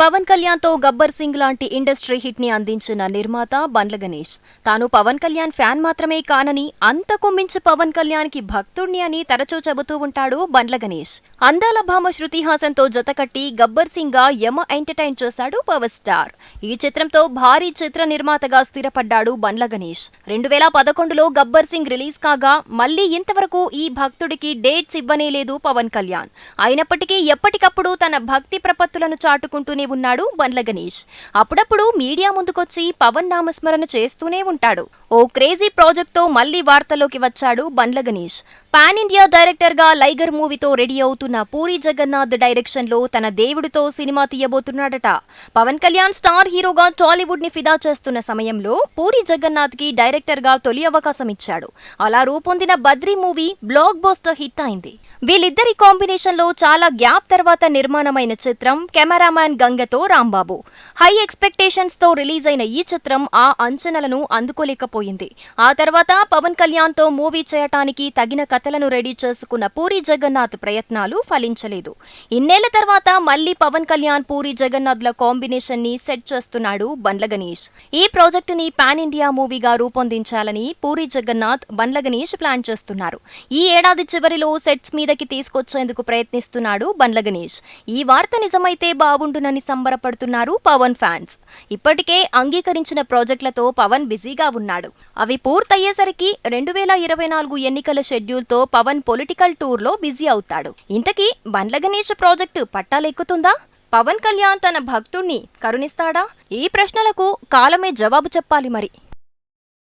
పవన్ కళ్యాణ్తో గబ్బర్ సింగ్ లాంటి ఇండస్ట్రీ హిట్ని అందించిన నిర్మాత బండ్ల గణేష్. తాను పవన్ కళ్యాణ్ ఫ్యాన్ మాత్రమే కానని అంతకు మించి పవన్ కళ్యాణ్కి భక్తుణ్ణి అని తరచూ చెబుతూ ఉంటాడు బండ్ల గణేష్. అందాల భామ శృతి హాసన్తో జతకట్టి గబ్బర్ సింగ్గా యమ ఎంటర్టైన్ చేశాడు పవర్ స్టార్. ఈ చిత్రంతో భారీ చిత్ర నిర్మాతగా స్థిరపడ్డాడు బండ్ల గణేష్. రెండు వేల పదకొండులో గబ్బర్ సింగ్ రిలీజ్ కాగా మళ్ళీ ఇంతవరకు ఈ భక్తుడికి డేట్స్ ఇవ్వనే లేదు పవన్ కళ్యాణ్. అయినప్పటికీ ఎప్పటికప్పుడు తన భక్తి ప్రపత్తులను చాటుకుంటూనే ఉన్నాడు బండ్ల గణేష్. అప్పుడప్పుడు మీడియా ముందుకొచ్చి పవన్ నామస్మరణ చేస్తూనే ఉంటాడు. ఓ క్రేజీ ప్రాజెక్ట్తో మళ్ళీ వార్తలోకి వచ్చాడు బండ్ల గణేష్. పాన్ ఇండియా డైరెక్టర్గా లైగర్ మూవీతో రెడీ అవుతున్న పూరి జగన్నాథ్ డైరెక్షన్లో తన దేవుడితో సినిమా తీయబోతున్నాడట. పవన్ కళ్యాణ్ స్టార్ హీరోగా టాలీవుడ్ని ఫిదా చేస్తున్న సమయంలో పూరి జగన్నాథ్కి డైరెక్టర్గా తొలి అవకాశం ఇచ్చాడు. అలా రూపొందిన Badri movie blockbuster hit అయింది. వీళ్ళిద్దరి కాంబినేషన్లో చాలా గ్యాప్ తర్వాత నిర్మాణమైన చిత్రం కెమెరామ్యాన్ గంగతో రాంబాబు. హై ఎక్స్పెక్టేషన్స్తో రిలీజ్ అయిన ఈ చిత్రం ఆ అంచనలను అందుకోలేకపోయింది. ఆ తర్వాత పవన్ కళ్యాణ్తో మూవీ చేయటానికి తగిన కథలను రెడీ చేసుకున్న పూరి జగన్నాథ్ ప్రయత్నాలు ఫలించలేదు. ఇన్నేళ్ళ తర్వాత మళ్ళీ పవన్ కళ్యాణ్ పూరి జగన్నాథ్ కాంబినేషన్ని సెట్ చేస్తున్నాడు బండ్ల గణేష్. ఈ ప్రాజెక్టు ని పాన్ ఇండియా మూవీగా రూపొందించాలని పూరి జగన్నాథ్ బండ్ల గణేష్ ప్లాన్ చేస్తున్నారు. ఈ ఏడాది చివరిలో సెట్స్ మీదకి తీసుకొచ్చేందుకు ప్రయత్నిస్తున్నాడు బండ్ల గణేష్. ఈ వార్త నిజమైతే బాగుండునని సంబరపడుతున్నారు పవన్ ఫ్యాన్స్. ఇప్పటికే అంగీకరించిన ప్రాజెక్టులతో పవన్ బిజీగా ఉన్నాడు. అవి పూర్తయ్యేసరికి రెండు వేల ఇరవై నాలుగు ఎన్నికల షెడ్యూల్తో పవన్ పొలిటికల్ టూర్లో బిజీ అవుతాడు. ఇంతకీ బండ్ల గణేష్ ప్రాజెక్టు పట్టాలెక్కుతుందా? పవన్ కళ్యాణ్ తన భక్తుణ్ణి కరుణిస్తాడా? ఈ ప్రశ్నలకు కాలమే జవాబు చెప్పాలి మరి.